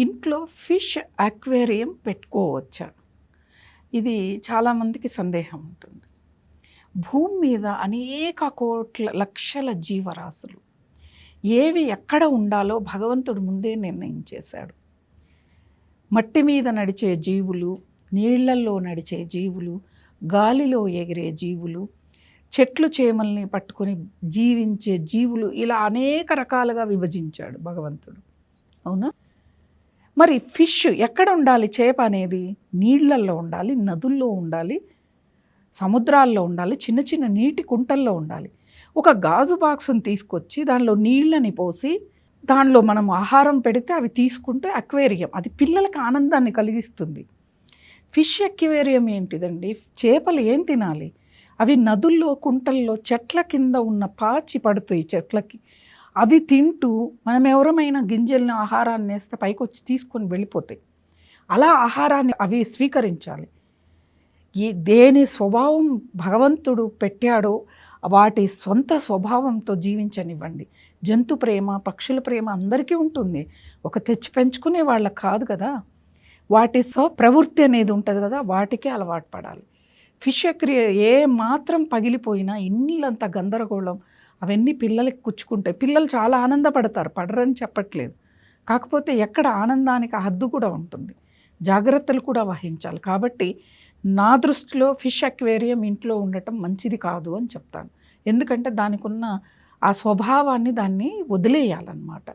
ఇంట్లో fish aquarium పెట్టుకోవచ్చా? ఇది చాలామందికి సందేహం ఉంటుంది. భూమి మీద అనేక కోట్ల లక్షల జీవరాశులు. ఏవి ఎక్కడ ఉండాలో భగవంతుడు ముందే నిర్ణయించేశాడు. మట్టి మీద నడిచే జీవులు నీళ్ళల్లో నడిచే జీవులు గాలిలో ఎగిరే జీవులు చెట్లు చేమల్ని పట్టుకొని జీవించే జీవులు ఇలా అనేక రకాలుగా విభజించాడు భగవంతుడు. అవునా? మరి ఫిష్ ఎక్కడ ఉండాలి చేప అనేది? నీళ్ళల్లో ఉండాలి నదుల్లో ఉండాలి సముద్రాల్లో ఉండాలి చిన్న చిన్న నీటి కుంటల్లో ఉండాలి. ఒక గాజు బాక్స్ని తీసుకొచ్చి దానిలో నీళ్ళని పోసి దానిలో మనం ఆహారం పెడితే అవి తీసుకుంటే అక్వేరియం అది పిల్లలకు ఆనందాన్ని కలిగిస్తుంది. ఫిష్ అక్వేరియం ఏంటిదండి? చేపలు ఏం తినాలి? అవి నదుల్లో కుంటల్లో చెట్ల కింద ఉన్న పాచి పడుతాయి చెట్లకి. అవి తింటూ మనం ఎవరమైనా గింజలను ఆహారాన్ని వేస్తే పైకి వచ్చి తీసుకొని వెళ్ళిపోతాయి. అలా ఆహారాన్ని అవి స్వీకరించాలి. ఈ దేని స్వభావం భగవంతుడు పెట్టాడో వాటి సొంత స్వభావంతో జీవించనివ్వండి. జంతు ప్రేమ పక్షుల ప్రేమ అందరికీ ఉంటుంది. ఒక తెచ్చి పెంచుకునే వాళ్ళకి కాదు కదా. వాటి స్వ ప్రవృత్తి అనేది ఉంటుంది కదా వాటికి అలవాటు పడాలి. ఫిష్ క్రియ ఏ మాత్రం పగిలిపోయినా ఇన్నిలంత గందరగోళం అవన్నీ పిల్లలకి కుచ్చుకుంటాయి. పిల్లలు చాలా ఆనందపడతారు పడరని చెప్పట్లేదు. కాకపోతే ఎక్కడ ఆనందానికి హద్దు కూడా ఉంటుంది. జాగ్రత్తలు కూడా వహించాలి. కాబట్టి నా దృష్టిలో ఫిష్ అక్వేరియం ఇంట్లో ఉండటం మంచిది కాదు అని చెప్తాను. ఎందుకంటే దానికి ఉన్న ఆ స్వభావాన్ని దాన్ని వదిలేయాలన్నమాట.